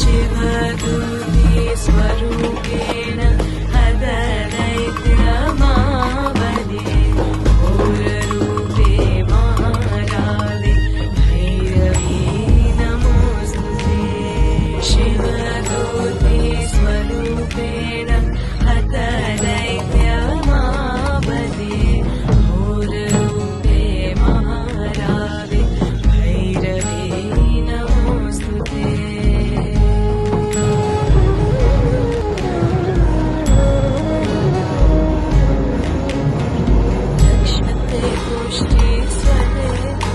शिवदूति स्वरूपेण हृदैत्र मा बले गूररूपे माराणि हैरवीनमोऽस्तु 心碎